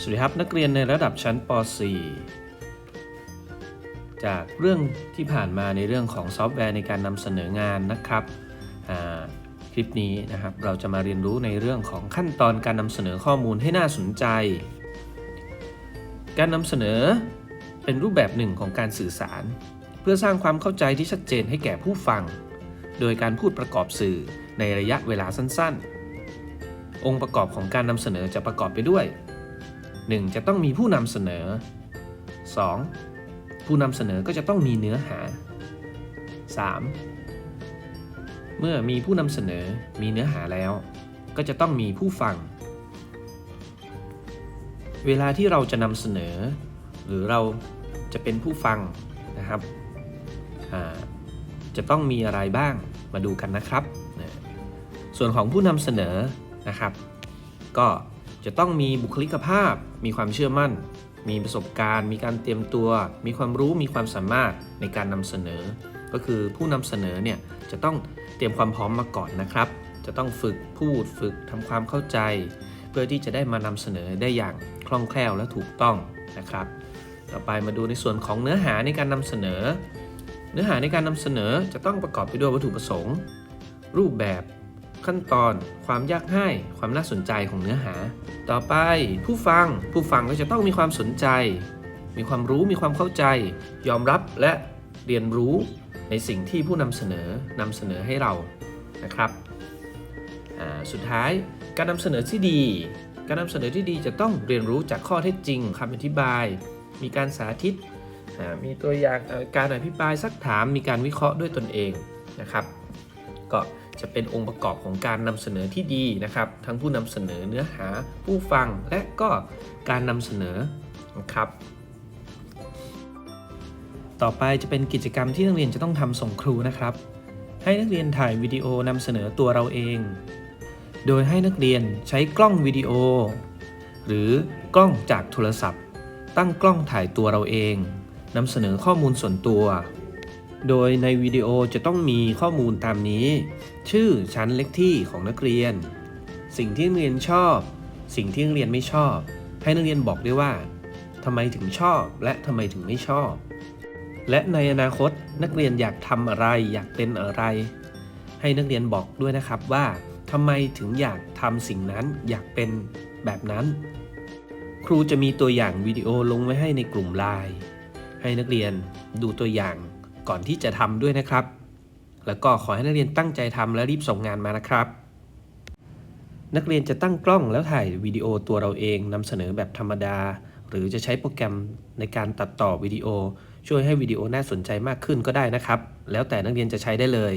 สวัสดีครับ นักเรียนในระดับชั้นป .4 จากเรื่องที่ผ่านมาในเรื่องของซอฟต์แวร์ในการนำเสนองานนะครับคลิปนี้นะครับเราจะมาเรียนรู้ในเรื่องของขั้นตอนการนำเสนอข้อมูลให้น่าสนใจ การนำเสนอเป็นรูปแบบหนึ่งของการสื่อสาร เพื่อสร้างความเข้าใจที่ชัดเจนให้แก่ผู้ฟัง โดยการพูดประกอบสื่อในระยะเวลาสั้น ๆ องค์ประกอบของการนำเสนอจะประกอบไปด้วย 1. จะต้องมีผู้นำเสนอ 2. ผู้นำเสนอก็จะต้องมีเนื้อหา 3. เมื่อมีผู้นำเสนอมีเนื้อหาแล้ว ก็จะต้องมีผู้ฟัง เวลาที่เราจะนำเสนอ หรือเราจะเป็นผู้ฟังนะครับ จะต้องมีอะไรบ้างมาดูกันนะครับ ส่วนของผู้นำเสนอนะครับ ก็ จะต้องมีบุคลิกภาพ มีความเชื่อมั่น มีประสบการณ์ มีการเตรียมตัว มีความรู้ มีความสามารถในการนำเสนอ ก็คือผู้นำเสนอเนี่ยจะต้องเตรียมความพร้อมมาก่อนนะครับ จะต้องฝึกพูด ฝึกทำความเข้าใจ เพื่อที่จะได้มานำเสนอได้อย่างคล่องแคล่วและถูกต้องนะครับ ต่อไปมาดูในส่วนของเนื้อหาในการนำเสนอ เนื้อหาในการนำเสนอจะต้องประกอบไปด้วยวัตถุประสงค์ รูปแบบ ขั้นตอน ความยากง่าย ความน่าสนใจของเนื้อหา ต่อไปผู้ฟัง ผู้ฟังก็จะต้องมีความสนใจ มีความรู้ มีความเข้าใจ ยอมรับและเรียนรู้ในสิ่งที่ผู้นำเสนอนำเสนอให้เรา นะครับ สุดท้ายการนำเสนอที่ดี การนำเสนอที่ดีจะต้องเรียนรู้จากข้อเท็จจริงคำอธิบาย มีการสาธิต มีตัวอย่างการอภิปรายซักถาม มีการวิเคราะห์ด้วยตนเองนะครับ ก็ จะเป็นองค์ประกอบของการนำเสนอที่ดีนะครับ ทั้งผู้นำเสนอเนื้อหาผู้ฟังและก็การนำเสนอนะครับต่อไปจะเป็นกิจกรรมที่นักเรียนจะต้องทำส่งครูนะครับ ให้นักเรียนถ่ายวิดีโอนำเสนอตัวเราเอง โดยให้นักเรียนใช้กล้องวิดีโอ หรือกล้องจากโทรศัพท์ ตั้งกล้องถ่ายตัวเราเองนำเสนอข้อมูลส่วนตัว โดยในวิดีโอจะต้องมีข้อมูลตามนี้ ชื่อชั้นเลขที่ของนักเรียน สิ่งที่นักเรียนชอบ สิ่งที่นักเรียนไม่ชอบ ให้นักเรียนบอกด้วยว่าทำไมถึงชอบและทำไมถึงไม่ชอบ และในอนาคตนักเรียนอยากทำอะไรอยากเป็นอะไร ให้นักเรียนบอกด้วยนะครับว่าทำไมถึงอยากทำสิ่งนั้นอยากเป็นแบบนั้น ครูจะมีตัวอย่างวิดีโอลงไว้ให้ในกลุ่มไลน์ให้นักเรียนดูตัวอย่าง ก่อนที่จะทำด้วยนะครับ แล้วก็ขอให้นักเรียนตั้งใจทำและรีบส่งงานมานะครับ นักเรียนจะตั้งกล้องแล้วถ่ายวิดีโอตัวเราเองนำเสนอแบบธรรมดา หรือจะใช้โปรแกรมในการตัดต่อวิดีโอ ช่วยให้วิดีโอน่าสนใจมากขึ้นก็ได้นะครับ แล้วแต่นักเรียนจะใช้ได้เลย